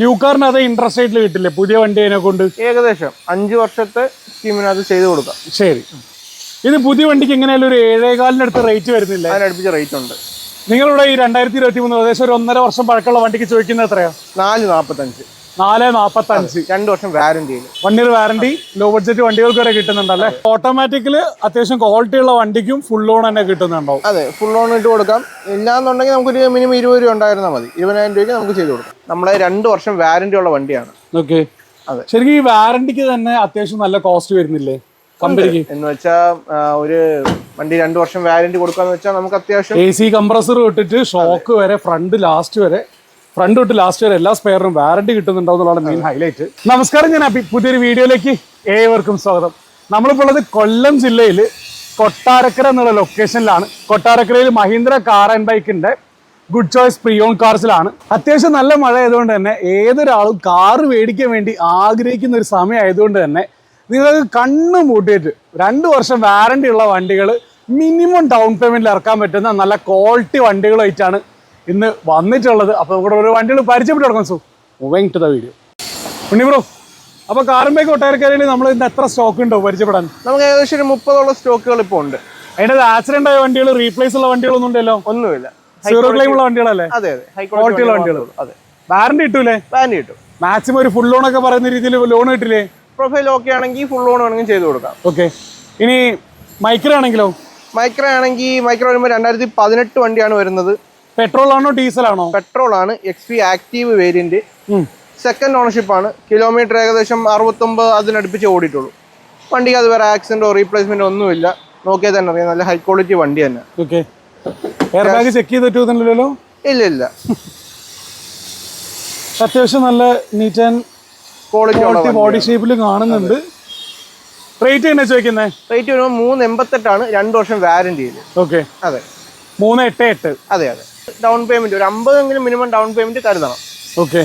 New കാറിന് അതേ interest റേറ്റിൽ കിട്ടില്ലേ? പുതിയ വണ്ടി അതിനെ കൊണ്ട്? ഏകദേശം അഞ്ച് വർഷത്തെ സ്കീമിന് അത് ചെയ്ത് കൊടുക്കാം. ശരി. ഇത് പുതിയ വണ്ടിക്ക് എങ്ങനെയാലും ഒരു ഏഴേകാലിനടുത്ത് റേറ്റ് വരുന്നില്ല? അതിനടുപ്പിച്ച റേറ്റ് ഉണ്ട്. നിങ്ങളുടെ ഈ രണ്ടായിരത്തി ഇരുപത്തി മൂന്ന് ഏകദേശം ഒരു ഒന്നര വർഷം പഴക്കമുള്ള വണ്ടിക്ക് ചോദിക്കുന്നത് എത്രയാണ് നാല് നാൽപ്പത്തഞ്ച് നാല് നാപ്പത്തി അഞ്ച്. രണ്ട് വർഷം warranty one year warranty low budget വണ്ടികൾക്ക് വരെ കിട്ടുന്നുണ്ടല്ലേ? ഓട്ടോമാറ്റിക്കിൽ അത്യാവശ്യം ക്വാളിറ്റി ഉള്ള വണ്ടിക്കും ഫുൾ ലോൺ തന്നെ കിട്ടുന്നുണ്ടാവും. അതെ ഫുൾ ലോൺ ഇട്ട് കൊടുക്കാം. ഇല്ലാന്നുണ്ടെങ്കിൽ നമുക്കൊരു മിനിമം ഇരുപത് രൂപ ഉണ്ടായിരുന്നാൽ മതി. ഇരുപതിനായിരം രൂപയ്ക്ക് നമുക്ക് ചെയ്ത് കൊടുക്കാം. നമ്മളെ രണ്ട് വർഷം വാറന്റി ഉള്ള വണ്ടിയാണ്. ഓക്കെ അതെ. ശരിക്കും ഈ വാറണ്ടിക്ക് തന്നെ അത്യാവശ്യം നല്ല കോസ്റ്റ് വരുന്നില്ലേ? കമ്പനിക്ക്? എന്ന് വെച്ചാൽ ഒരു വണ്ടി രണ്ട് വർഷം വാറന്റി കൊടുക്കാന്ന് വെച്ചാൽ നമുക്ക് അത്യാവശ്യം എ സി കംപ്രസർ ഇട്ടിട്ട് ഷോക്ക് വരെ ഫ്രണ്ട് ലാസ്റ്റ് വരെ ഫ്രണ്ട് തൊട്ട് ലാസ്റ്റ് വരെ എല്ലാ സ്പെയറിനും വാറണ്ടി കിട്ടുന്നുണ്ടോ എന്നുള്ളതാണ് മെയിൻ ഹൈലൈറ്റ് നമസ്കാരം ഞാൻ പുതിയൊരു വീഡിയോയിലേക്ക് ഏവർക്കും സ്വാഗതം. നമ്മളിപ്പോൾ ഉള്ളത് കൊല്ലം ജില്ലയിൽ കൊട്ടാരക്കര എന്നുള്ള ലൊക്കേഷനിലാണ് കൊട്ടാരക്കരയിൽ മഹീന്ദ്ര കാർ ആൻഡ് ബൈക്കിന്റെ ഗുഡ് ചോയ്സ് പ്രിയോൺ കാർസിലാണ് അത്യാവശ്യം നല്ല മഴ ആയതുകൊണ്ട് തന്നെ ഏതൊരാളും കാറ് മേടിക്കാൻ വേണ്ടി ആഗ്രഹിക്കുന്ന ഒരു സമയം ആയതുകൊണ്ട് തന്നെ നിങ്ങൾക്ക് കണ്ണ് മൂട്ടിയിട്ട് രണ്ട് വർഷം വാറണ്ടി ഉള്ള വണ്ടികൾ മിനിമം ഡൗൺ പേയ്മെന്റിൽ ഇറക്കാൻ പറ്റുന്ന നല്ല ക്വാളിറ്റി വണ്ടികളായിട്ടാണ് ഇന്ന് വന്നിട്ടുള്ളത് അപ്പോൾ ഇവിടെ ഒരു വണ്ടികൾ പരിചയപ്പെട്ട് കൊടുക്കാം so. Moving to the video Unni bro അപ്പോൾ കാറുമ്പേക്ക് കൊട്ടാരക്കരയിൽ നമ്മൾ ഇന്ന് എത്ര സ്റ്റോക്ക് ഉണ്ടോ പരിചയപ്പെടാൻ? നമുക്ക് ഏകദേശം ഒരു മുപ്പതോളം സ്റ്റോക്കുകൾ ഇപ്പോൾ ഉണ്ട്. അതിന്റെ ആക്സിഡന്റ് ആയ വണ്ടികൾ റീപ്ലേസ് ഉള്ള വണ്ടികളൊന്നും ഉണ്ടല്ലോ? ഒന്നുമില്ല. സീറോ ക്ലെയിം ഉള്ള വണ്ടികളല്ലേ? അതെ അതെ. ഉള്ള വണ്ടികൾ. അതെ. വാറണ്ടി കിട്ടൂലേ? വാറണ്ടി കിട്ടും. മാക്സിമം ഒരു ഫുൾ ലോൺ ഒക്കെ പറയുന്ന രീതിയിൽ ലോൺ കിട്ടില്ലേ? പ്രൊഫൈൽ ഓക്കെ ആണെങ്കിൽ ഫുൾ ലോൺ വേണമെങ്കിൽ ചെയ്ത് കൊടുക്കാം. ഓക്കെ ഇനി മൈക്രോ ആണെങ്കിലോ? മൈക്രോ ആണെങ്കിൽ മൈക്രോ വരുമ്പോൾ രണ്ടായിരത്തി പതിനെട്ട് വണ്ടിയാണ് വരുന്നത്. പെട്രോൾ ആണോ ഡീസൽ ആണോ പെട്രോൾ ആണ് X P active variant. Second ownership ആണ്. കിലോമീറ്റർ ഏകദേശം അറുപത്തൊമ്പത് അതിനടുപ്പിച്ച് ഓടിയിട്ടുള്ളൂ. വണ്ടിക്ക് അത് വേറെ ആക്സിഡന്റോ റീപ്ലേസ്മെന്റോ ഒന്നുമില്ല. നോക്കിയാൽ തന്നെ അറിയാം. നല്ല ഹൈ ക്വാളിറ്റി വണ്ടി തന്നെ. ഓക്കെ എയർ ബാഗ് ചെക്ക് ചെയ്ത് പറ്റുന്നില്ലല്ലോ ഇല്ല ഇല്ല. അത്യാവശ്യം നല്ല നീറ്റ് ആൻഡ് ക്വാളിറ്റി ബോഡി ഷേപ്പിൽ കാണുന്നുണ്ട്. റേറ്റ് എങ്ങനെ ചോദിക്കുന്നത് റേറ്റ് വരുമ്പോൾ മൂന്ന് എൺപത്തെട്ടാണ് രണ്ട് വർഷം വാറന്റിയിൽ ഓക്കെ അതെ. മൂന്ന് എട്ട് എട്ട്. അതെ അതെ. ഡൗൺ പേയ്മെന്റ് ഒരു അമ്പതെങ്കിലും മിനിമം ഡൗൺ പേയ്മെന്റ് കരുതണം. ഓക്കെ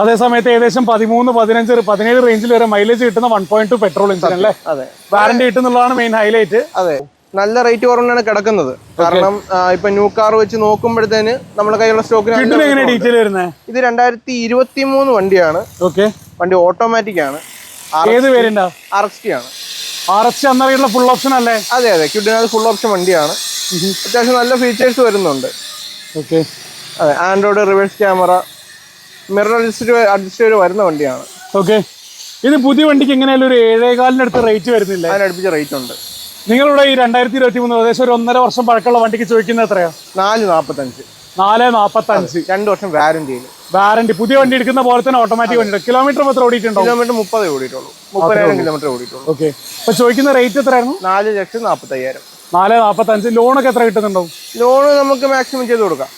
അതേ സമയത്ത് ഏകദേശം പതിമൂന്ന് പതിനഞ്ച് പതിനേഴ് റേഞ്ചിൽ വരെ മൈലേജ് കിട്ടുന്ന one point two petrol engine അല്ലേ? അതെ. വാറണ്ടി കിട്ടുന്നുള്ളതാണ് മെയിൻ ഹൈലൈറ്റ് അതെ. നല്ല റേറ്റ് കുറവാണ് കിടക്കുന്നത്. കാരണം ഇപ്പൊ ന്യൂ കാർ വെച്ച് നോക്കുമ്പോഴത്തേന് നമ്മുടെ കയ്യിലുള്ള സ്റ്റോക്കിന് ഇത് രണ്ടായിരത്തി ഇരുപത്തി മൂന്ന് വണ്ടിയാണ്. ഓക്കെ വണ്ടി ഓട്ടോമാറ്റിക് ആണ്. ഏത് പേരുണ്ട്? ആർ എക്സ് ടി ആണ്. ആർ ഫുൾ ഓപ്ഷൻ അല്ലേ? അതെ അതെ. ക്യൂഡിനകത്ത് ഫുൾ ഓപ്ഷൻ വണ്ടിയാണ്. അത്യാവശ്യം നല്ല ഫീച്ചേഴ്സ് വരുന്നുണ്ട്. ഓക്കെ. അതെ Android reverse camera. Mirror adjust adjust ചെയ്ത് വരുന്ന വണ്ടിയാണ്. ഓക്കെ. ഇത് പുതിയ വണ്ടിക്ക് എങ്ങനെയാലും ഒരു ഏഴേകാലിനടുത്ത് റേറ്റ് വരുന്നില്ല? അതിനടുപ്പിച്ച റേറ്റ് ഉണ്ട്. നിങ്ങളുടെ ഈ രണ്ടായിരത്തി ഇരുപത്തി മൂന്ന് ഏകദേശം ഒരു ഒന്നര വർഷം പഴക്കമുള്ള വണ്ടിക്ക് ചോദിക്കുന്നത് എത്രയാ? നാല് നാൽപ്പത്തഞ്ച് നാല് നാൽപ്പത്തഞ്ച് രണ്ട് വർഷം വാറന്റിയിൽ വാറണ്ടി പുതിയ വണ്ടി എടുക്കുന്ന പോലെ തന്നെ ഓട്ടോമാറ്റിക് വണ്ടി കിലോമീറ്റർ മാത്രം ഓടിയിട്ടുണ്ടോ കിലോമീറ്റർ മുപ്പത് ഓടിയിട്ടുള്ളൂ. മുപ്പതിനായിരം കിലോമീറ്റർ ഓടിയിട്ടുള്ളൂ. ഓക്കെ. അപ്പൊ ചോദിക്കുന്ന റേറ്റ് എത്രയായിരുന്നു? നാല് ലക്ഷം നാൽപ്പത്തയ്യായിരം നാല് നാപ്പത്തഞ്ച്. ലോണൊക്കെ എത്ര കിട്ടുന്നുണ്ടാവും? ലോൺ നമുക്ക് മാക്സിമം ചെയ്ത് കൊടുക്കാം.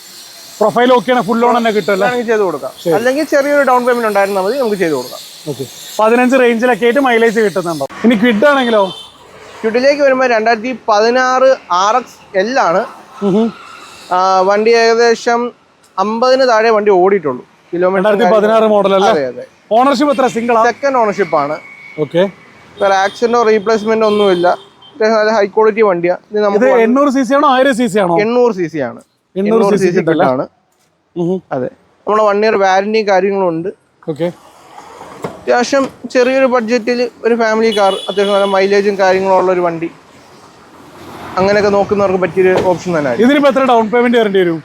പ്രൊഫൈൽ ഓക്കെയാണ് ഫുൾ ലോൺ തന്നെ കിട്ടുമല്ലോ ചെയ്ത് കൊടുക്കാം. അല്ലെങ്കിൽ ചെറിയൊരു ഡൗൺ പേയ്മെന്റ് ഉണ്ടായിരുന്നാൽ മതി നമുക്ക് ചെയ്ത് കൊടുക്കാം. ഓക്കെ പതിനഞ്ച് റേഞ്ചിലൊക്കെ ആയിട്ട് മൈലേജ് കിട്ടുന്നുണ്ടോ? ഇനി ക്വിഡ് ആണെങ്കിലോ? ക്യൂട്ടിലേക്ക് വരുമ്പോൾ രണ്ടായിരത്തി പതിനാറ് ആർ എക്സ് എല്ലാണ് വണ്ടി ഏകദേശം അമ്പതിന് താഴെ വണ്ടി ഓടിയിട്ടുള്ളൂ. കിലോമീറ്റർ പതിനാറ് മോഡൽ അല്ലേ? ഓണർഷിപ്പ് എത്ര? സിംഗിൾ സെക്കൻഡ് ഓണർഷിപ്പ് ആണ്. ഓക്കെ വേറെ ആക്സിഡന്റോ റീപ്ലേസ്മെന്റോ ഒന്നുമില്ല. നല്ല ഹൈ ക്വാളിറ്റി വണ്ടിയാണ് ഇത് നമുക്ക് എണ്ണൂറ് സി സി ആണോ ആയിരം സി സി ആണോ. എണ്ണൂറ് സി സി ആണ് എണ്ണൂറ് സി സി? ആണ് അതെ. നമ്മുടെ വൺ ഇയർ വാരണ്ടിയും കാര്യങ്ങളും ഉണ്ട്. ഓക്കെ അത്യാവശ്യം ചെറിയൊരു ബഡ്ജറ്റിൽ ഒരു ഫാമിലി കാർ അത്യാവശ്യം നല്ല മൈലേജും കാര്യങ്ങളും ഉള്ള ഒരു വണ്ടി. അങ്ങനെയൊക്കെ നോക്കുന്നവർക്ക് പറ്റിയൊരു ഓപ്ഷൻ തന്നെ ഇതിനിപ്പോ എത്ര ഡൗൺ പേയ്മെന്റ് വരേണ്ടി വരും?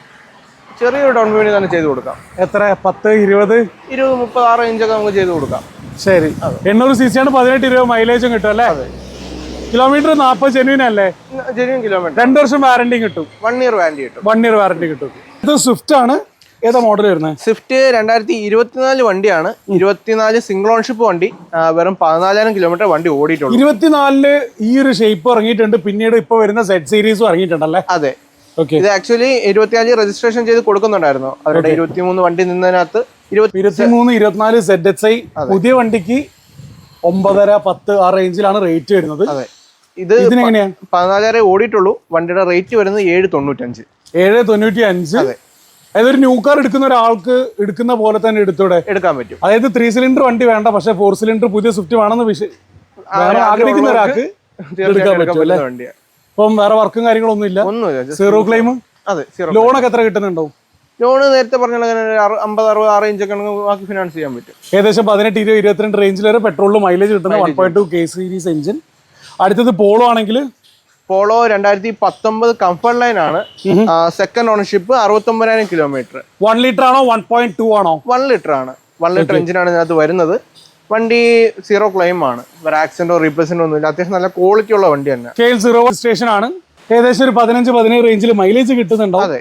ചെറിയൊരു ഡൗൺ പേയ്മെന്റ് തന്നെ ചെയ്ത് കൊടുക്കാം. എത്ര? പത്ത് ഇരുപത്? ഇരുപത് മുപ്പത് ആറ് ഇഞ്ചൊക്കെ നമുക്ക് ചെയ്ത് കൊടുക്കാം. ശരി. എണ്ണൂറ് സി സി ആണ് പതിനെട്ട് ഇരുപത് മൈലേജും കിട്ടും അല്ലേ? കിലോമീറ്റർ നാൽപ്പത് ജെനുവിൻ അല്ലേ? ജെനുവിൻ കിലോമീറ്റർ രണ്ട് വർഷം വാറണ്ടി കിട്ടും. വൺ ഇയർ വാറണ്ടി കിട്ടും. വൺ ഇയർ വാറണ്ടി കിട്ടും. ഇത് സ്വിഫ്റ്റ് ആണ്. ഏതാ മോഡൽ വരുന്നത്? സ്വിഫ്റ്റ് രണ്ടായിരത്തി ഇരുപത്തിനാല് വണ്ടിയാണ്. ഇരുപത്തിനാല് സിംഗിൾ ഓൺഷിപ്പ് വണ്ടി. വെറും പതിനാലായിരം കിലോമീറ്റർ വണ്ടി ഓടിയിട്ടുണ്ട് ഇരുപത്തിനാലിൽ ഈ ഒരു ഷേപ്പ് ഇറങ്ങിയിട്ടുണ്ട്. പിന്നീട് ഇപ്പൊ വരുന്ന സെറ്റ് സീരീസും ഇറങ്ങിയിട്ടുണ്ടല്ലേ? അതെ. ഓക്കെ ഇത് ആക്ച്വലി ഇരുപത്തിയഞ്ച് രജിസ്ട്രേഷൻ ചെയ്ത് കൊടുക്കുന്നുണ്ടായിരുന്നു. അവരുടെ ഇരുപത്തിമൂന്ന് വണ്ടി നിന്നതിനകത്ത് ഇരുപത്തി ഇരുപത്തിമൂന്ന് ഇരുപത്തിനാല് സെഡ് എസ് ഐ പുതിയ വണ്ടിക്ക് ഒമ്പതര പത്ത് ആ റേഞ്ചിലാണ് റേറ്റ് വരുന്നത്. അതെ. ഇത് പതിനാലായിരം ഓടിയിട്ടുള്ളൂ. വണ്ടിയുടെ റേറ്റ് വരുന്നത് ഏഴ് തൊണ്ണൂറ്റഞ്ച്. ഏഴ് തൊണ്ണൂറ്റി അഞ്ച് ഏതൊരു അതായത് ന്യൂ കാർ എടുക്കുന്ന ഒരാൾക്ക് എടുക്കുന്ന പോലെ തന്നെ എടുത്തൂടെ? എടുക്കാൻ പറ്റും. അതായത് ത്രീ സിലിണ്ടർ വണ്ടി വേണ്ട പക്ഷെ ഫോർ സിലിണ്ടർ പുതിയ സ്വിഫ്റ്റ് വേണമെന്ന് വേറെ ആഗ്രഹിക്കുന്ന ഒരാൾക്ക് എടുക്കാൻ പറ്റും അല്ലേ? ഇപ്പം വേറെ വർക്കും കാര്യങ്ങളൊന്നും ഇല്ല? ഒന്നുമില്ല സീറോ ക്ലെയിം അതെ ലോണൊക്കെ എത്ര കിട്ടുന്നുണ്ടോ ലോണ് നേരത്തെ പറഞ്ഞ അമ്പത് അറുപത് ആ റേഞ്ച് ഒക്കെ ബാക്കി ഫിനാൻസ് ചെയ്യാൻ പറ്റും. ഏകദേശം പതിനെട്ട് ഇരുപത് ഇരുപത്തിരണ്ട് റേഞ്ചിൽ വരെ പെട്രോളിൽ മൈലേജ് കിട്ടുന്ന one point two K series engine അടുത്തത് പോളോ ആണെങ്കിൽ? പോളോ രണ്ടായിരത്തി പത്തൊമ്പത് കംഫർട്ട് ലൈൻ ആണ് സെക്കൻഡ് ഓണർഷിപ്പ് അറുപത്തൊമ്പതിനായിരം കിലോമീറ്റർ വൺ ലിറ്റർ ആണോ? വൺ പോയിന്റ് ടു ആണോ? വൺ ലിറ്റർ ആണ്. വൺ ലിറ്റർ എഞ്ചിനാണ് ഇതിനകത്ത് വരുന്നത്. വണ്ടി സീറോ ക്ലെയിം ആണ്. വേറെ ആക്സിഡന്റോ റീപ്ലേസ്മെന്റോ ഒന്നുമില്ല. അത്യാവശ്യം നല്ല ക്വാളിറ്റി ഉള്ള വണ്ടി തന്നെ. കെ എൽ സീറോ സ്റ്റേഷൻ ആണ്. ഏകദേശം ഒരു പതിനഞ്ച് പതിനേഴ് റേഞ്ചിൽ മൈലേജ് കിട്ടുന്നുണ്ടോ? അതെ.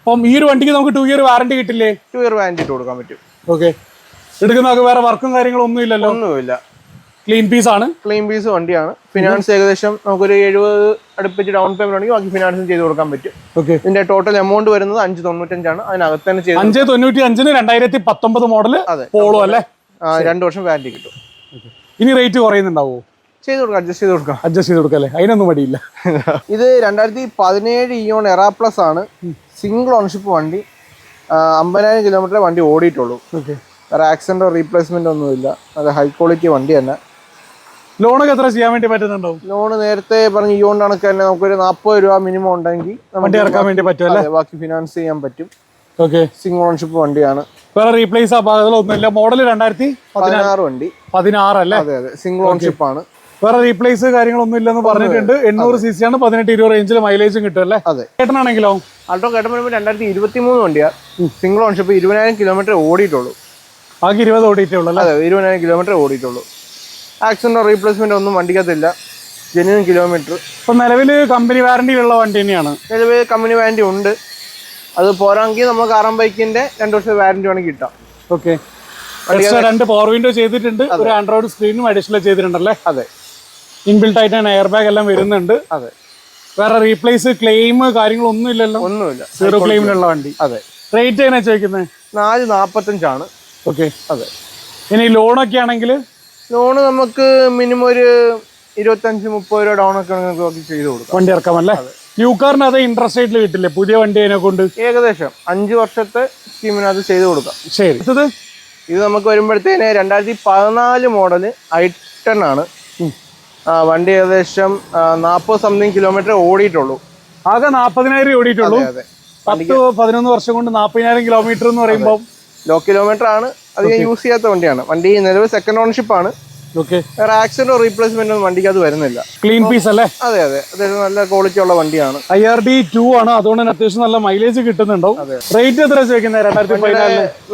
അപ്പം ഈ ഒരു വണ്ടിക്ക് നമുക്ക് ടു ഇയർ വാറണ്ടി കിട്ടില്ലേ? ടു ഇയർ വാറന്റി ഇട്ട് കൊടുക്കാൻ പറ്റും. ഓക്കെ എടുക്കുന്നതൊക്കെ വേറെ വർക്കും കാര്യങ്ങളും ഒന്നും ഇല്ലല്ലോ ഒന്നുമില്ല. ക്ലീൻ പീസ് ആണ്. ക്ലീൻ പീസ് വണ്ടിയാണ്. ഫിനാൻസ് ഏകദേശം നമുക്കൊരു എഴുപത് അടുപ്പിച്ച് ഡൗൺ പേയ്മെന്റ് ആണെങ്കിൽ ബാക്കി ഫിനാൻസും ചെയ്ത് കൊടുക്കാൻ പറ്റും. ഓക്കെ ഇതിന്റെ ടോട്ടൽ എമൗണ്ട് വരുന്നത് അഞ്ച് തൊണ്ണൂറ്റഞ്ചാണ്. അതിനകത്ത് തന്നെ ചെയ്ത് അഞ്ച് തൊണ്ണൂറ്റി അഞ്ചിന് രണ്ടായിരത്തി പത്തൊമ്പത് അതെ. പോളോ അല്ലേ? രണ്ടു വർഷം വാറന്റി കിട്ടും. ഇനി റേറ്റ് കുറയുന്നുണ്ടാവോ? ചെയ്ത് കൊടുക്കാം അഡ്ജസ്റ്റ് ചെയ്ത് കൊടുക്കാം. അഡ്ജസ്റ്റ് ചെയ്ത് കൊടുക്കാം അല്ലേ? അതിനൊന്നും മടിയില്ല. ഇത് രണ്ടായിരത്തി പതിനേഴ് ഇയോൺ എറാ പ്ലസ് ആണ്. സിംഗിൾ ഓണർഷിപ്പ് വണ്ടി. അമ്പതിനായിരം കിലോമീറ്റർ വണ്ടി ഓടിയിട്ടുള്ളൂ. ഓക്കെ വേറെ ആക്സിഡന്റോ റീപ്ലേസ്മെന്റ് ഒന്നുമില്ല. അത് ഹൈ ക്വാളിറ്റി വണ്ടി തന്നെ. ലോണൊക്കെ എത്ര ചെയ്യാൻ വേണ്ടി പറ്റുന്നുണ്ടാവും? ലോൺ നേരത്തെ പറഞ്ഞ ഇയോൺ കണക്ക് തന്നെ നമുക്കൊരു നാൽപ്പത് രൂപ മിനിമം ഉണ്ടെങ്കിൽ വണ്ടി ഇറക്കാൻ വേണ്ടി പറ്റും അല്ലേ? ബാക്കി ഫിനാൻസ് ചെയ്യാൻ പറ്റും. ഓക്കെ സിംഗിൾ ഓൺഷിപ്പ് വണ്ടിയാണ്. വേറെ റീപ്ലേസ് ഒന്നുമില്ല. മോഡൽ രണ്ടായിരത്തി പതിനാറ് വണ്ടി. പതിനാറ് അല്ലേ? അതെ അതെ. സിംഗിൾ ഓൺഷിപ്പ് ആണ്. വേറെ റീപ്ലേസ് കാര്യങ്ങളൊന്നും ഇല്ലെന്ന് പറഞ്ഞിട്ടുണ്ട്. എണ്ണൂറ് സി സി ആണ് പതിനെട്ട് ഇരുപത് റേഞ്ചിൽ മൈലേജും കിട്ടും അല്ലേ? അതെ. ചേട്ടനാണെങ്കിലോ? ആൾട്ടോ കേട്ടൻ വരുമ്പോൾ രണ്ടായിരത്തി ഇരുപത്തി മൂന്ന് വണ്ടിയാണ് സിംഗിൾ ഓൺഷിപ്പ് ഇരുപതിനായിരം കിലോമീറ്റർ ഓടിയിട്ടുള്ളൂ. ആകെ ഇരുപത് ഓടിയിട്ടുള്ളൂ അല്ലേ? അതെ ഇരുപതിനായിരം കിലോമീറ്റർ ഓടിയിട്ടുള്ളൂ. ആക്സിഡന്റോ റീപ്ലേസ്മെന്റ് ഒന്നും വണ്ടിക്കകത്തില്ല. Genuine kilometre. ഇപ്പം നിലവിൽ കമ്പനി വാറണ്ടിയിലുള്ള വണ്ടി തന്നെയാണ്. നിലവിൽ കമ്പനി വാറണ്ടി ഉണ്ട്. അത് പോരാങ്കിൽ നമുക്ക് ആറാം ബൈക്കിന്റെ രണ്ട് വർഷം വാറണ്ടി വേണമെങ്കിൽ കിട്ടാം. ഓക്കെ. രണ്ട് പവർ വിൻഡോ ചെയ്തിട്ടുണ്ട്. ഒരു ആൻഡ്രോയിഡ് സ്ക്രീനും അഡീഷണൽ ചെയ്തിട്ടുണ്ടല്ലേ? അതെ. ഇൻബിൽട്ട് ആയിട്ട് എയർ ബാഗ് എല്ലാം വരുന്നുണ്ട്. അതെ. വേറെ റീപ്ലേസ് ക്ലെയിം കാര്യങ്ങളൊന്നും ഇല്ലല്ലോ. ഒന്നുമില്ല. സീറോ ക്ലെയിമിലുള്ള വണ്ടി. അതെ. റേറ്റ് എങ്ങനെയാണ് ചോദിക്കുന്നത് നാല് നാൽപ്പത്തഞ്ചാണ് ഓക്കെ. അതെ. ഇനി ലോണൊക്കെ ആണെങ്കിൽ ലോണ് നമുക്ക് മിനിമം ഒരു ഇരുപത്തഞ്ച് മുപ്പത് രൂപ ഡൗൺ ഒക്കെ നോക്കി ചെയ്ത് കൊടുക്കാം. വണ്ടി ഇറക്കാമല്ലേ ന്യൂ കാറിന് അത് ഇൻട്രസ്റ്റ് റേറ്റിൽ കിട്ടില്ലേ? പുതിയ വണ്ടി അതിനെ കൊണ്ട്? ഏകദേശം അഞ്ച് വർഷത്തെ സ്കീമിന് അത് ചെയ്ത് കൊടുക്കാം. ശരി. അടുത്തത് ഇത് നമുക്ക് വരുമ്പോഴത്തേന് രണ്ടായിരത്തി പതിനാല് മോഡൽ ഐ ടെൻ ആണ് ആ, വണ്ടി ഏകദേശം നാൽപ്പത് സംതിങ് കിലോമീറ്റർ ഓടിയിട്ടുള്ളൂ. ആകെ നാൽപ്പതിനായിരം ഓടിയിട്ടുള്ളൂ. പത്ത് പതിനൊന്ന് വർഷം കൊണ്ട് നാൽപ്പതിനായിരം കിലോമീറ്റർ എന്ന് പറയുമ്പോൾ ലോ കിലോമീറ്റർ ആണ്. അധികം യൂസ് ചെയ്യാത്ത വണ്ടിയാണ്. വണ്ടി നിലവിൽ സെക്കൻഡ് ഓണർഷിപ്പ് ആണ്. ഓക്കെ വേറെ ആക്സിഡന്റോ റീപ്ലേസ്മെന്റ് ഒന്നും വണ്ടിക്ക് അത് വരുന്നില്ല. ക്ലീൻ പീസ് അല്ലേ? അതെ അതെ. അത്യാവശ്യം നല്ല ക്വാളിറ്റി ഉള്ള വണ്ടിയാണ്. ഐ ആർ ഡി ടു ആണ്. അതുകൊണ്ട് തന്നെ അത്യാവശ്യം നല്ല മൈലേജ് കിട്ടുന്നുണ്ടാവും. റേറ്റ് എത്ര രണ്ടായിരത്തി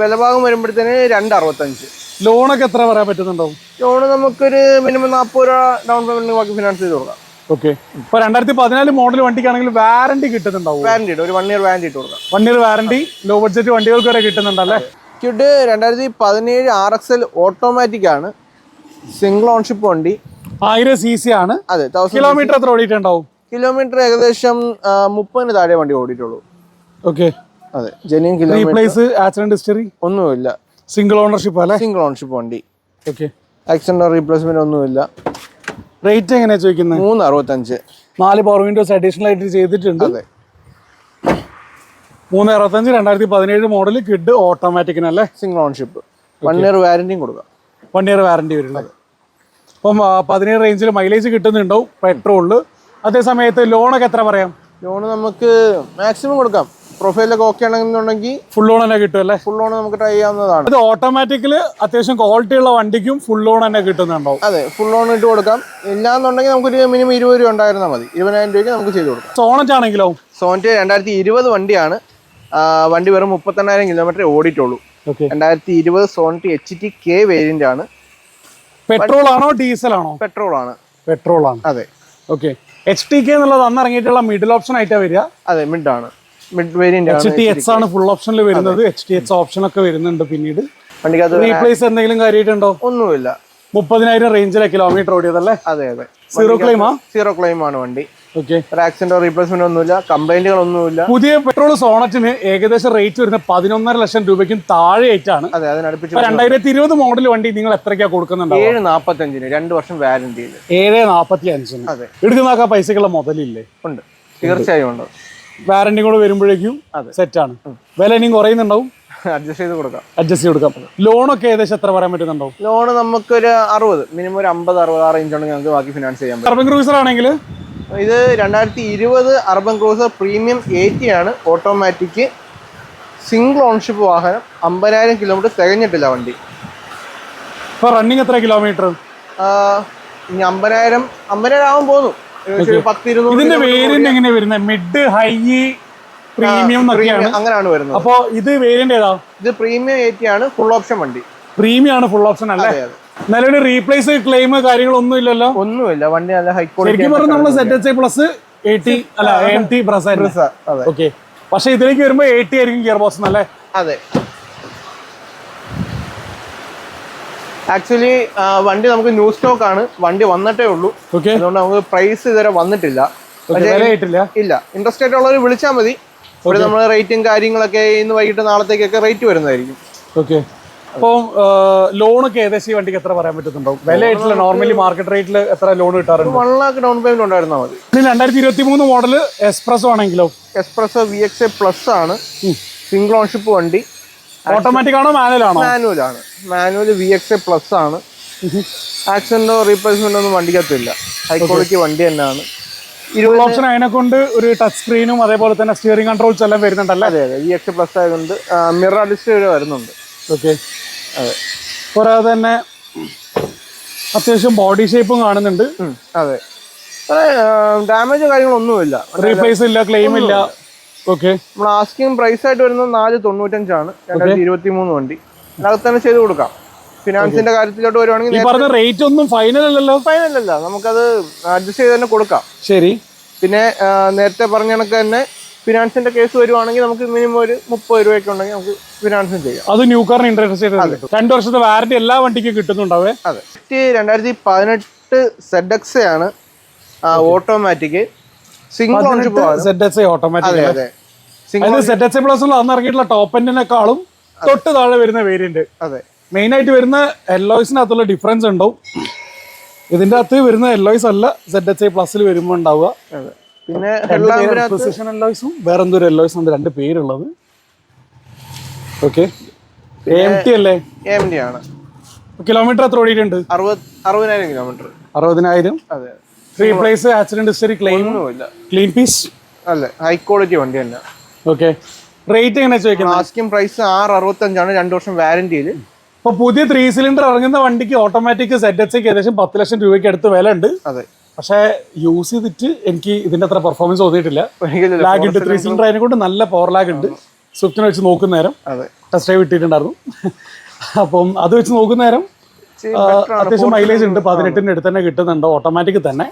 വിലഭാഗം വരുമ്പോഴത്തേന് രണ്ട് അറുപത്തഞ്ച് ലോണൊക്കെ എത്ര പറയാൻ പറ്റുന്നുണ്ടോ ലോണ് നമുക്കൊരു മിനിമം നാൽപ്പത് രൂപ ഡൗൺ പേയ്മെന്റ് ബാക്കി ഫിനാൻസ് ചെയ്ത് കൊടുക്കാം. ഓക്കെ ഇപ്പൊ രണ്ടായിരത്തി പതിനാല് മോഡൽ വണ്ടിക്കാണെങ്കിൽ വാറണ്ടി കിട്ടുന്നുണ്ടാവും. വാറന്റി ഇട്ട് ഒരു വൺ ഇയർ വാറന്റി ഇട്ട് കൊടുക്കാം. One year warranty low budget വണ്ടികൾക്ക് വരെ കിട്ടുന്നുണ്ടല്ലേ? ക്യൂട്ട് രണ്ടായിരത്തി പതിനേഴ് ആർ എക്സ് എൽ ഓട്ടോമാറ്റിക് ആണ്. സിംഗിൾ ഓൺഷിപ്പ് വണ്ടി. ആയിരം സി സി ആണ്. അതെ കിലോമീറ്റർ എത്ര ഓടിയിട്ടുണ്ടാവും? കിലോമീറ്റർ ഏകദേശം മുപ്പതിന് താഴെ വണ്ടി ഓടിയിട്ടുള്ളൂ. ഓക്കെ അതെ ജെന്യൂൻ കിലോമീറ്റർ ആക്സിഡന്റ് ഹിസ്റ്ററി ഒന്നുമില്ല. സിംഗിൾ ഓണർഷിപ്പ് അല്ലേ? സിംഗിൾ ഓണർഷിപ്പ് വണ്ടി. ഓക്കെ ആക്സിഡന്റ് റീപ്ലേസ്മെന്റ് ഒന്നുമില്ല. റേറ്റ് എങ്ങനെയാ ചോദിക്കുന്നത് മൂന്ന് അറുപത്തഞ്ച്. നാല് പവർ വിൻഡോസ് അഡീഷണൽ ആയിട്ട് ചെയ്തിട്ടുണ്ട്. അതെ. മൂന്ന് അറുപത്തഞ്ച് രണ്ടായിരത്തി പതിനേഴ് മോഡൽ കിഡ് ഓട്ടോമാറ്റിക്കിനല്ലേ സിംഗിൾ ഓൺഷിപ്പ് വൺ ഇയർ വാറന്റിയും കൊടുക്കാം. വൺ ഇയർ വാറണ്ടി വരുന്നത്. അപ്പം പതിനേഴ് റേഞ്ചിൽ മൈലേജ് കിട്ടുന്നുണ്ടാവും പെട്രോളിൽ അതേ സമയത്ത് ലോണൊക്കെ എത്ര പറയാം? ലോണ് നമുക്ക് മാക്സിമം കൊടുക്കാം. പ്രൊഫൈലൊക്കെ ഓക്കെ ആണെന്നുണ്ടെങ്കിൽ ഫുൾ ലോൺ തന്നെ കിട്ടും അല്ലേ? ഫുൾ ലോൺ നമുക്ക് ട്രൈ ചെയ്യാവുന്നതാണ്. ഇത് ഓട്ടോമാറ്റിക്കിൽ അത്യാവശ്യം ക്വാളിറ്റി ഉള്ള വണ്ടിക്കും ഫുൾ ലോൺ തന്നെ കിട്ടുന്നുണ്ടാവും. അതെ ഫുൾ ലോൺ ഇട്ട് കൊടുക്കാം. ഇല്ലാന്നുണ്ടെങ്കിൽ നമുക്കൊരു മിനിമം ഇരുപത് രൂപ ഉണ്ടായിരുന്നാൽ മതി. ഇരുപതിനായിരം രൂപയ്ക്ക് നമുക്ക് ചെയ്ത് കൊടുക്കാം. സോണറ്റ് ആണെങ്കിലോ? സോണറ്റ് രണ്ടായിരത്തി ഇരുപത് വണ്ടിയാണ്. വണ്ടി വെറും മുപ്പത്തെണ്ണായിരം കിലോമീറ്റർ ഓടിയിട്ടുള്ളൂ. രണ്ടായിരത്തി ഇരുപത് Sonet H T K variant ആണ്. പെട്രോൾ ആണോ ഡീസൽ ആണോ പെട്രോൾ ആണ് പെട്രോൾ ആണ് അതെ. ഓക്കെ. എച്ച് ടി കെ എന്നുള്ളത് അന്ന് ഇറങ്ങിയിട്ടുള്ള മിഡിൽ ഓപ്ഷൻ ആയിട്ടാ വരിക? അതെ മിഡ് ആണ്. Mid variant H T H ആണ് ഫുൾ ഓപ്ഷനിൽ വരുന്നത്. എച്ച് ടി എച്ച് ഓപ്ഷൻ ഒക്കെ വരുന്നുണ്ട് പിന്നീട്. റീപ്ലേസ് എന്തെങ്കിലും കാര്യമായിട്ടുണ്ടോ? ഒന്നുമില്ല. മുപ്പതിനായിരം റേഞ്ചിലെ കിലോമീറ്റർ ഓടിയതല്ലേ? അതെ അതെ. സീറോ ക്ലെയിമാ സീറോ ക്ലെയിം ആണ് വണ്ടി. ഒരു ആക്സിഡന്റോ റീപ്ലേസ്മെന്റ് ഒന്നുമില്ല. കംപ്ലൈന്റുകളൊന്നുമില്ല പുതിയ പെട്രോൾ സോണറ്റിന് ഏകദേശം റേറ്റ് വരുന്ന പതിനൊന്നര ലക്ഷം രൂപയ്ക്കും താഴെ ആയിട്ടാണ് അതെ അതിനടുപ്പിച്ച് രണ്ടായിരത്തി ഇരുപത് മോഡൽ വണ്ടി നിങ്ങൾ എത്രയ്ക്കാ കൊടുക്കുന്നുണ്ട് ഏഴ് നാപ്പത്തഞ്ചിന് രണ്ട് വർഷം വാരന്റിയിൽ ഏഴ് നാപ്പത്തി അഞ്ചിന് അതെ എടുക്കുന്ന പൈസക്കുള്ള മുതലില്ലേ? ഉണ്ട്. തീർച്ചയായും ഉണ്ട്. വാറന്റി കൂടെ വരുമ്പോഴേക്കും അതെ. സെറ്റ് ആണ്. വില ഇനിയും കുറയുന്നുണ്ടാവും? അഡ്ജസ്റ്റ് ചെയ്ത് കൊടുക്കാം. അഡ്ജസ്റ്റ് ചെയ്ത് കൊടുക്കാം. ലോണൊക്കെ ഏകദേശം എത്ര പറയാൻ പറ്റുന്നുണ്ടോ ലോണ് നമുക്കൊരു അറുപത് മിനിമം ഒരു അമ്പത് അറുപത് ആ റേഞ്ച് ഉണ്ടെങ്കിൽ നമുക്ക് ബാക്കി ഫിനാൻസ് പറ്റും. അർബൻ ക്രൂസർ ആണെങ്കിൽ ഇത് രണ്ടായിരത്തി ഇരുപത് അർബൻ ക്രൂസർ പ്രീമിയം എയ്റ്റി ആണ് ഓട്ടോമാറ്റിക് സിംഗിൾ ഓൺഷിപ്പ് വാഹനം അമ്പതിനായിരം കിലോമീറ്റർ തികഞ്ഞിട്ടില്ല വണ്ടി. ഇപ്പോൾ റണ്ണിങ് എത്ര കിലോമീറ്റർ ഇനി അമ്പതിനായിരം അമ്പതിനായിരം ആവാൻ പോകുന്നു ഇതിന്റെ kilometer വേരിയന്റ് എങ്ങനെയാ വരുന്നത്? മിഡ് ഹൈ പ്രീമിയം അങ്ങനെയാണ് വരുന്നത്. അപ്പോ ഇത് വേരിയന്റ് ഏതാ? ഇത് പ്രീമിയം എയ്റ്റി ആണ് ഫുൾ ഓപ്ഷൻ വണ്ടി. പ്രീമിയം ആണ് ഫുൾ ഓപ്ഷൻ അല്ലേ? നിലവിൽ റീപ്ലേസ് ക്ലെയിം കാര്യങ്ങളൊന്നും ഇല്ലല്ലോ ഒന്നുമില്ല വണ്ടി നല്ല ഹൈ ശരിക്കും പറഞ്ഞാൽ നമ്മൾ സെറ്റ് എച്ച് പ്ലസ് എയ്റ്റി അല്ല എം ടി പ്ലസ് അതെ. ഓക്കെ പക്ഷെ ഇതിലേക്ക് വരുമ്പോ എയ്റ്റി ആയിരിക്കും ഗിയർ ബോക്സ് അല്ലേ? അതെ. ആക്ച്വലി വണ്ടി നമുക്ക് ന്യൂ സ്റ്റോക്ക് ആണ്. വണ്ടി വന്നിട്ടേ ഉള്ളൂ. അതുകൊണ്ട് നമുക്ക് പ്രൈസ് ഇതുവരെ വന്നിട്ടില്ല. ഇല്ല. ഇൻട്രസ്റ്റ് ആയിട്ടുള്ളവർ വിളിച്ചാൽ മതി. ഇവിടെ നമ്മൾ റേറ്റും കാര്യങ്ങളൊക്കെ ഇന്ന് വൈകിട്ട് നാളത്തേക്കൊക്കെ റേറ്റ് വരുന്നതായിരിക്കും. ഓക്കെ അപ്പം ലോണൊക്കെ ഏകദേശം ഈ വണ്ടിക്ക് എത്ര പറയാൻ പറ്റുന്നുണ്ടോ? വില ആയിട്ടില്ല നോർമലി മാർക്കറ്റ് റേറ്റിൽ എത്ര ലോൺ കിട്ടാറുണ്ട്? വൺ ലാക്ക് ഡൗൺ പേയ്മെന്റ് ഉണ്ടായിരുന്നാൽ മതി. ഇനി രണ്ടായിരത്തി ഇരുപത്തി മൂന്ന് മോഡൽ എക്സ്പ്രസ് ആണെങ്കിലോ? Express V X A plus ആണ്. സിംഗിൾ ഓൺഷിപ്പ് വണ്ടി. ഓട്ടോമാറ്റിക് ആണോ മാനുവൽ ആണോ? മാനുവൽ ആണ്. Manual V X A plus ആണ്. ആക്സിഡന്റോ റീപ്ലേസ്മെന്റോ ഒന്നും വണ്ടിക്കകത്തില്ല. ഹൈ ക്വാളിറ്റി വണ്ടി തന്നെയാണ്. ഇരുപത് ഓപ്ഷൻ അതിനെ കൊണ്ട് ഒരു ടച്ച് സ്ക്രീനും അതേപോലെ തന്നെ സ്റ്റിയറിംഗ് കൺട്രോൾസ് എല്ലാം വരുന്നുണ്ടല്ലോ? അതെ അതെ. വി എക്സ് പ്ലസ് ആയതുകൊണ്ട് മിറർ അഡിസ്റ്റ് വരുന്നുണ്ട്. ഓക്കെ. അതെ. പോരാതെ തന്നെ അത്യാവശ്യം ബോഡി ഷേപ്പും കാണുന്നുണ്ട്. അതെ. ഡാമേജ് കാര്യങ്ങളൊന്നുമില്ല റീപ്ലേസ് ഇല്ല ക്ലെയിം ഇല്ല. ഓക്കെ. നമ്മൾ ആസ്കിങ് പ്രൈസ് ആയിട്ട് വരുന്നത് നാല് തൊണ്ണൂറ്റഞ്ചാണ്. രണ്ടായിരത്തി ഇരുപത്തി മൂന്ന് വണ്ടി. അതിനകത്ത് തന്നെ ചെയ്ത് കൊടുക്കാം. ഫിനാൻസിന്റെ കാര്യത്തിലോട്ട് വരുവാണെങ്കിൽ പറഞ്ഞ റേറ്റ് ഒന്നും ഫൈനൽ അല്ലല്ലോ? ഫൈനൽ അല്ല. നമുക്കത് അഡ്ജസ്റ്റ് ചെയ്ത് തന്നെ കൊടുക്കാം. ശരി. പിന്നെ നേരത്തെ പറഞ്ഞ കണക്ക് തന്നെ ഫിനാൻസിന്റെ കേസ് വരുവാണെങ്കിൽ നമുക്ക് മിനിമം ഒരു മുപ്പത് രൂപയൊക്കെ ഉണ്ടെങ്കിൽ നമുക്ക് ഫിനാൻസും ചെയ്യാം. അത് ന്യൂ കാർ ഇൻട്രസ്റ്റ് കിട്ടും. രണ്ടു വർഷത്തെ വാറന്റി എല്ലാ വണ്ടിക്കും കിട്ടുന്നുണ്ടാവേ? അതെ. രണ്ടായിരത്തി പതിനെട്ട് സെഡ് എക്സ് ആണ് ഓട്ടോമാറ്റിക് സിംഗിൾ അതെ. ഓട്ടോമാറ്റിക് അതെ സിംഗിൾ പ്ലസ് ടോപ്പ് എൻഡിനെക്കാളും തൊട്ട് താഴെ വരുന്ന വേരിയന്റ് അതെ. മെയിൻ ആയിട്ട് വരുന്ന എല്ലോയ്സിനകത്തുള്ള ഡിഫറൻസ് ഉണ്ടാവും ഇതിന്റെ അകത്ത് വരുന്ന എല്ലോയ്സ് അല്ല സെഡ് എച്ച് ഐ പ്ലസിൽ വരുമ്പോൾ ഉണ്ടാവുക അതെ. പിന്നെ പ്രിസിഷൻ എല്ലോയ്സും വേറെ എന്തോ ഒരു ഉണ്ട് രണ്ട് പേരുള്ളത്. ഓക്കെ എം ടി അല്ലേ? എം ടി ആണ്. കിലോമീറ്റർ എത്ര ഓടിയിട്ടുണ്ട്? അറുപത് അറുപതിനായിരം കിലോമീറ്റർ അറുപതിനായിരം? അതെ. റീപ്ലേസ് ആക്സിഡന്റ് ഹിസ്റ്ററി ക്ലെയിം ഇല്ല ക്ലീൻ പീസ് അല്ല ഹൈ ക്വാളിറ്റി വണ്ടി തന്നെ. ഓക്കെ റേറ്റ് എങ്ങനെ ചോദിക്കുന്നത്? ആസ്കിംഗ് പ്രൈസ് ആറ് അറുപത്തഞ്ചാണ് രണ്ട് വർഷം വാരന്റിയിൽ ഇപ്പൊ പുതിയ ത്രീ സിലിണ്ടർ ഇറങ്ങുന്ന വണ്ടിക്ക് ഓട്ടോമാറ്റിക് സെറ്റ് എച്ച് ഏകദേശം പത്ത് ലക്ഷം രൂപയ്ക്ക് അടുത്ത് വില ഉണ്ട് അതെ. പക്ഷേ യൂസ് ചെയ്തിട്ട് എനിക്ക് ഇതിന്റെ അത്ര പെർഫോമൻസ് തോന്നിയിട്ടില്ല. ലാഗ് ഉണ്ട്. ത്രീ സിലിണ്ടർ അതിനെ കൊണ്ട് നല്ല പവർ ലാഗ് ഉണ്ട്. സ്വിഫ്റ്റിനെ വെച്ച് നോക്കുന്ന നേരം ടെസ്റ്റ് ഡ്രൈവ് ഇട്ടിട്ടുണ്ടായിരുന്നു. അപ്പം അത് വെച്ച് നോക്കുന്ന നേരം. അത്യാവശ്യം മൈലേജ് ഉണ്ട്. പതിനെട്ടിന്റെ അടുത്ത് തന്നെ കിട്ടുന്നുണ്ട്. ഓട്ടോമാറ്റിക് തന്നെ.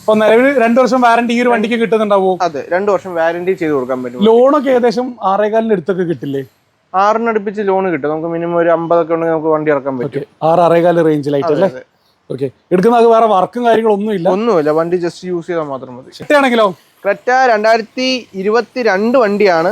അപ്പൊ നിലവിൽ രണ്ടു വർഷം വാറന്റി ഈ ഒരു വണ്ടിക്ക് കിട്ടുന്നുണ്ടാവോ? അതെ രണ്ട് വർഷം വാരന്റി ചെയ്ത് കൊടുക്കാൻ പറ്റും. ലോണൊക്കെ ഏകദേശം ആറേകാലിന്റെ അടുത്തൊക്കെ കിട്ടില്ലേ? ആറിനടുപ്പിച്ച് ലോൺ കിട്ടും. നമുക്ക് മിനിമം ഒരു അമ്പതൊക്കെ ഉണ്ടെങ്കിൽ നമുക്ക് വണ്ടി ഇറക്കാൻ പറ്റും. ആറ് ആറേകാൽ റേഞ്ചിലായിട്ട് അല്ലേ. ഓക്കെ എടുക്കുന്ന അത് വേറെ വർക്കും കാര്യങ്ങളൊന്നും ഇല്ല. ഒന്നുമില്ല. വണ്ടി ജസ്റ്റ് യൂസ് ചെയ്താൽ മാത്രം മതി. ഇട്ടാണെങ്കിലോ ക്രെറ്റ രണ്ടായിരത്തി ഇരുപത്തി രണ്ട് വണ്ടിയാണ്.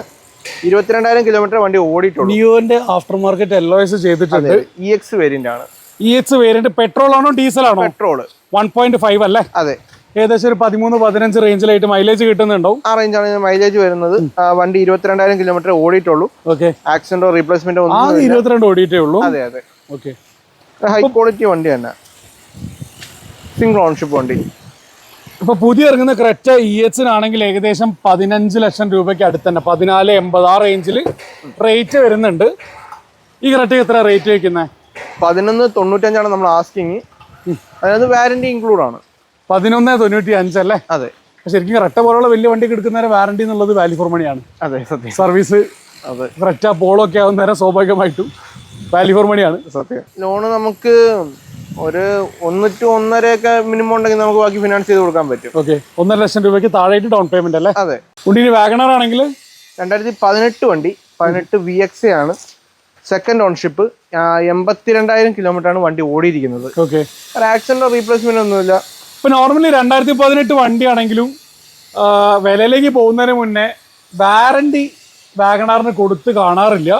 ഇരുപത്തിരണ്ടായിരം കിലോമീറ്റർ വണ്ടി ഓടിയിട്ടുള്ളൂ. നിയോന്റെ ആഫ്റ്റർ മാർക്കറ്റ് എൽ എസ് ചെയ്തിട്ടുണ്ട് ഇ എക്സ് വേരിയന്റ് ആണ്. ഇ എക്സ് വേരിയന്റ് പെട്രോൾ ആണോ ഡീസൽ ആണോ? പെട്രോൾ വൺ പോയിന്റ് ഫൈവ് അല്ലേ? അതെ. ഏകദേശം ഒരു പതിമൂന്ന് പതിനഞ്ച് റേഞ്ചിലായിട്ട് മൈലേജ് കിട്ടുന്നുണ്ടോ ആ റേഞ്ചാണ് മൈലേജ് വരുന്നത്. വണ്ടി ഇരുപത്തിരണ്ടായിരം കിലോമീറ്റർ ഓടിയിട്ടുള്ളൂ. ഓക്കെ ആക്സിഡന്റോ റീപ്ലേസ്മെന്റോ ഇരുപത്തിരണ്ട് ഓടിയിട്ടേ ഉള്ളൂ. അതെ അതെ. ഓക്കെ ഹൈ ക്വാളിറ്റി വണ്ടി തന്നെ. സിംഗിൾ ഓൺഷിപ്പ് വണ്ടി. ഇപ്പൊ പുതിയ ഇറങ്ങുന്ന ക്രെറ്റ ഇ എച്ചിനാണെങ്കിൽ ഏകദേശം പതിനഞ്ച് ലക്ഷം രൂപയ്ക്ക് അടുത്ത് തന്നെ പതിനാല് എൺപത് ആ റേഞ്ചിൽ റേറ്റ് വരുന്നുണ്ട്. ഈ ക്രെറ്റയ്ക്ക് എത്ര റേറ്റ് വെക്കുന്നത് പതിനൊന്ന് തൊണ്ണൂറ്റഞ്ചാണ് നമ്മൾ ആസ്കിങ് അതായത് വാരന്റി ഇൻക്ലൂഡ് ആണ്. പതിനൊന്ന് തൊണ്ണൂറ്റി അഞ്ചല്ലേ അതെ. ശരിക്കും ക്രെറ്റ പോലുള്ള വലിയ വണ്ടി എടുക്കുന്നേരം വാരണ്ടി എന്നുള്ളത് വാല്യൂ ഫോർ മണിയാണ് അതെ സത്യം. സർവീസ് അതെ. ക്രെറ്റ പോളോ ഒക്കെ ആവുന്ന നേരം സ്വാഭാവികമായിട്ടും വാല്യൂ ഫോർ മണിയാണ് സത്യം. ലോണ് നമുക്ക് ഒരു ഒന്ന് ടു ഒന്നരയൊക്കെ മിനിമം ഉണ്ടെങ്കിൽ നമുക്ക് ബാക്കി ഫിനാൻസ് ചെയ്ത് കൊടുക്കാൻ പറ്റും. ഓക്കെ ഒന്നര ലക്ഷം രൂപയ്ക്ക് താഴെയായിട്ട് ഡൗൺ പേയ്മെന്റ് അല്ലേ? അതെ. ഉണ്ടിന് വാഗണർ ആണെങ്കിൽ രണ്ടായിരത്തി പതിനെട്ട് വണ്ടി പതിനെട്ട് വി എക്സ് ആണ് സെക്കൻഡ് ഓൺഷിപ്പ് എൺപത്തിരണ്ടായിരം കിലോമീറ്റർ ആണ് വണ്ടി ഓടിയിരിക്കുന്നത്. ഓക്കെ ആക്സിഡന്റോ റീപ്ലേസ്മെന്റ് ഒന്നുമില്ല. ഇപ്പൊ നോർമലി രണ്ടായിരത്തി പതിനെട്ട് വണ്ടിയാണെങ്കിലും ആണെങ്കിലും വിലയിലേക്ക് പോകുന്നതിന് മുന്നേ വാറണ്ടി വാഗണാറിന് കൊടുത്ത് കാണാറില്ല.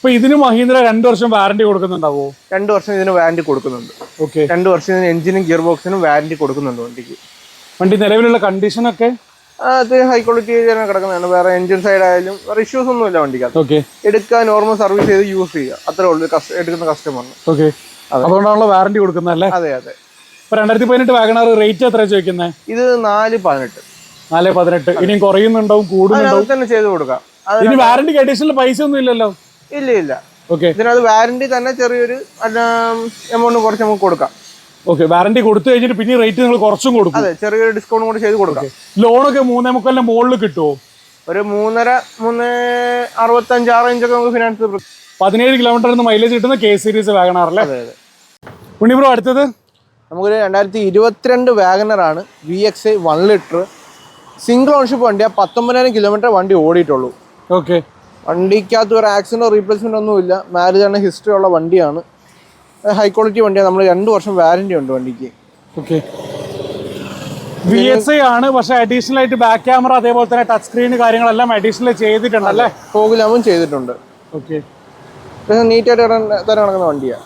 ഇപ്പൊ ഇതിന് മഹീന്ദ്ര രണ്ടു വർഷം വാറന്റി കൊടുക്കുന്നുണ്ടാവോ? രണ്ടു വർഷം ഇതിന് വാറന്റി കൊടുക്കുന്നുണ്ട്. ഓക്കെ രണ്ടു വർഷം ഇതിന് എഞ്ചിനും ഗിയർ ബോക്സിനും വാറന്റി കൊടുക്കുന്നുണ്ട് വണ്ടിക്ക്. വണ്ടി നിലവിലുള്ള കണ്ടീഷൻ ഒക്കെ? അത് ഹൈ ക്വാളിറ്റി തന്നെ കിടക്കുന്നതാണ്. വേറെ എഞ്ചിൻ സൈഡ് ആയാലും വേറെ ഇഷ്യൂസ് ഒന്നും ഇല്ല വണ്ടിക്കകത്ത്. ഓക്കെ എടുക്കുക നോർമൽ സർവീസ് ചെയ്ത് യൂസ് ചെയ്യുക. അത്രേ ഉള്ളൂ എടുക്കുന്ന കസ്റ്റമറിന് ഓക്കെ അതുകൊണ്ടാണല്ലോ വാറണ്ടി കൊടുക്കുന്നല്ലേ അതെ അതെ. ഇപ്പൊ രണ്ടായിരത്തി പതിനെട്ട് വാഗണാർ റേറ്റ് എത്ര ചോദിക്കുന്നത് ഇത് നാല് പതിനെട്ട്. നാല് പതിനെട്ട്. ഇനിയും കുറയുന്നുണ്ടാവും കൂടുതൽ തന്നെ ചെയ്ത് കൊടുക്കാം. ഇനി വാറണ്ടിക്ക് അഡീഷണൽ പൈസ ഒന്നും ഇല്ലല്ലോ. ഇല്ല ഇല്ല. ഓക്കെ ഇതിനകത്ത് വാറന്റി തന്നെ ചെറിയൊരു എമൗണ്ട് കുറച്ച് നമുക്ക് കൊടുക്കാം. ഓക്കെ വാറന്റി കൊടുത്തു കഴിഞ്ഞിട്ട് പിന്നെ റേറ്റ് നിങ്ങൾ കുറച്ചും കൊടുക്കും. അതെ ചെറിയൊരു ഡിസ്കൗണ്ട് കൂടി ചെയ്ത് കൊടുക്കാം. ലോണൊക്കെ മൂന്നേ മുക്കാലിന്റെ മുകളിൽ കിട്ടുമോ ഒരു മൂന്നര മൂന്ന് അറുപത്തഞ്ച് ആറ് ഇഞ്ചൊക്കെ നമുക്ക് ഫിനാൻസ് പതിനേഴ് കിലോമീറ്റർ മൈലേജ് കിട്ടുന്ന കെ സീരീസ് വാഗണാറല്ലേ അതെ അതെ. ഉണ്ണി ബ്രോ അടുത്തത്? നമുക്കൊരു രണ്ടായിരത്തി ഇരുപത്തിരണ്ട് വാഗണറാണ് V X I one litre single ownership വണ്ടിയാണ് പത്തൊമ്പതിനായിരം കിലോമീറ്റർ വണ്ടി ഓടിയിട്ടുള്ളൂ. ഓക്കെ വണ്ടിക്കകത്ത് ഒരു ആക്സിഡന്റോ റീപ്ലേസ്മെന്റ് ഒന്നുമില്ല മാരേജ് ആണ് ഹിസ്റ്ററി ഉള്ള വണ്ടിയാണ്. ഹൈ ക്വാളിറ്റി വണ്ടിയാണ്. നമ്മൾ രണ്ട് വർഷം വാറണ്ടി ഉണ്ട് വണ്ടിക്ക്. ഓക്കെ വി എസ് ഐ ആണ്. പക്ഷെ അഡീഷണൽ ആയിട്ട് ബാക്ക് ക്യാമറ അതേപോലെ തന്നെ ടച്ച് സ്ക്രീൻ കാര്യങ്ങളെല്ലാം അഡീഷണൽ ചെയ്തിട്ടുണ്ട് അല്ലേ? ഫോഗിലാമും ചെയ്തിട്ടുണ്ട്. ഓക്കെ നീറ്റായിട്ട് തരം നടക്കുന്ന വണ്ടിയാണ്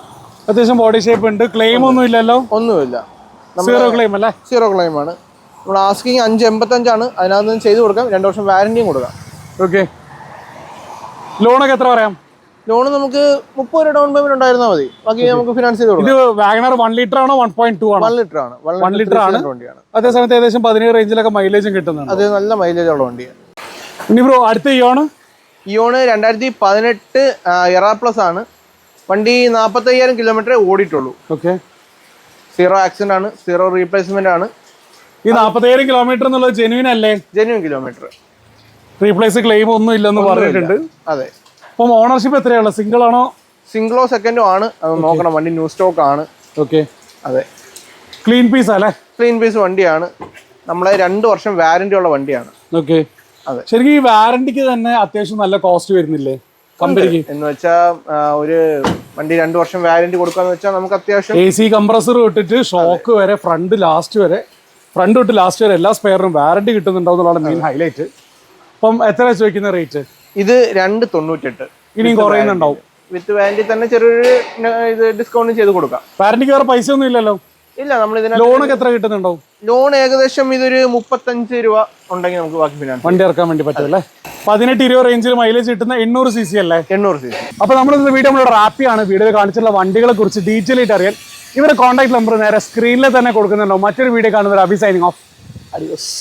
അത്യാവശ്യം ബോഡി ഷേപ്പ് ഉണ്ട്. ക്ലെയിം ഒന്നും ഇല്ലല്ലോ? ഒന്നുമില്ല. സീറോ ക്ലെയിം അല്ലേ? സീറോ ക്ലെയിം ആണ്. നമ്മൾ ആസ്കിങ് അഞ്ച് എൺപത്തഞ്ചാണ്. അതിനകത്ത് ചെയ്ത് കൊടുക്കാം. രണ്ട് വർഷം വാറണ്ടിയും കൊടുക്കാം. ഓക്കെ ലോണൊക്കെ എത്ര പറയാം? ലോൺ നമുക്ക് മുപ്പത് രൂപ ഡൗൺ പേയ്മെന്റ് ഉണ്ടായിരുന്നാൽ മതി. ബാക്കി നമുക്ക് ഫിനാൻസ് ചെയ്ത് ഇത് വാഗണർ വൺ ലിറ്റർ ആണോ വൺ പോയിന്റ് ടു ആണോ? വൺ ലിറ്റർ ആണ്. വൺ ലിറ്റർ ആണ്. അതേസമയത്ത് അതേ സമയത്ത് ഏകദേശം പതിനേഴ് റേഞ്ചിലൊക്കെ മൈലേജും കിട്ടുന്നുണ്ട്. അത് നല്ല മൈലേജ് ഉള്ള വണ്ടിയാണ് ഇനി ബ്രോ അടുത്ത ഇയോണ് ഇയോണ് രണ്ടായിരത്തി പതിനെട്ട് എറാ പ്ലസ് ആണ്. വണ്ടി നാൽപ്പത്തയ്യായിരം കിലോമീറ്റർ ഓടിയിട്ടുള്ളൂ. ഓക്കെ സീറോ ആക്സിഡന്റ് ആണ്. സീറോ റീപ്ലേസ്മെന്റ് ആണ്. ഈ നാൽപ്പത്തേഴ് കിലോമീറ്റർ എന്നുള്ളത് ജെനുവിൻ അല്ലേ? ജെനുവിൻ കിലോമീറ്റർ റീപ്ലേസ് ക്ലെയിം ഒന്നും ഇല്ലെന്ന് പറഞ്ഞിട്ടുണ്ട് അതെ. അപ്പം ഓണർഷിപ്പ് എത്രയാണ്? സിംഗിൾ ആണോ? സിംഗിളോ സെക്കൻഡോ ആണ്. അത് നോക്കണം വണ്ടി ന്യൂ സ്റ്റോക്ക് ആണ്. ഓക്കെ അതെ. ക്ലീൻ പീസ് അല്ലേ ക്ലീൻ പീസ് വണ്ടിയാണ്. നമ്മളെ രണ്ട് വർഷം വാരണ്ടി ഉള്ള വണ്ടിയാണ്. ഓക്കെ അതെ. ശരിക്കും ഈ വാരണ്ടിക്ക് തന്നെ അത്യാവശ്യം നല്ല കോസ്റ്റ് വരുന്നില്ലേ? കമ്പനിക്ക് എന്ന് വെച്ചാൽ ഒരു വണ്ടി രണ്ട് വർഷം വാരണ്ടി കൊടുക്കാന്ന് വെച്ചാൽ നമുക്ക് അത്യാവശ്യം എ സി കംപ്രസർ ഇട്ടിട്ട് ഷോക്ക് വരെ ഫ്രണ്ട് ലാസ്റ്റ് വരെ ഫ്രണ്ട് തൊട്ട് ലാസ്റ്റ് വരെ എല്ലാ സ്പെയറിനും വാരണ്ടി കിട്ടുന്നുണ്ടാവും എന്നുള്ളതാണ് മെയിൻ ഹൈലൈറ്റ് അപ്പം എത്ര ചോദിക്കുന്ന റേറ്റ്? ഇത് രണ്ട് തൊണ്ണൂറ്റെട്ട് ഇനിയും കുറയുന്നുണ്ടാവും. വിത്ത് വാറന്റി തന്നെ ചെറിയൊരു ഇത് ഡിസ്കൗണ്ട് ചെയ്ത് കൊടുക്കാം. വാറണ്ടിക്ക് വേറെ പൈസ ഒന്നും ഇല്ലല്ലോ? ഇല്ല നമ്മൾ ഇതിന് ലോണൊക്കെ എത്ര കിട്ടുന്നുണ്ടോ ലോൺ ഏകദേശം ഇതൊരു മുപ്പത്തഞ്ച് രൂപ ഉണ്ടെങ്കിൽ നമുക്ക് ബാക്കി ഫിനാൻസ് വണ്ടി ഇറക്കാൻ വേണ്ടി പറ്റും അല്ലേ? പതിനെട്ട് ഇരുപത് റേഞ്ചിൽ മൈലേജ് കിട്ടുന്ന എണ്ണൂറ് സി സി അല്ലേ? എണ്ണൂറ് സി സി അപ്പൊ നമ്മൾ ഇന്ന് വീഡിയോ നമ്മളോട് റാപ്പിയാണ് വീഡിയോ കാണിച്ചിട്ടുള്ള വണ്ടികളെ കുറിച്ച് ഡീറ്റെയിൽ ആയിട്ട് അറിയാൻ. ഇവരുടെ കോൺടാക്ട് നമ്പർ നേരെ സ്ക്രീനിൽ തന്നെ കൊടുക്കുന്നുണ്ടോ മറ്റൊരു വീഡിയോ കാണുന്നവർ അഭി സൈനിങ് ഓഫ്. അഡിയോസ്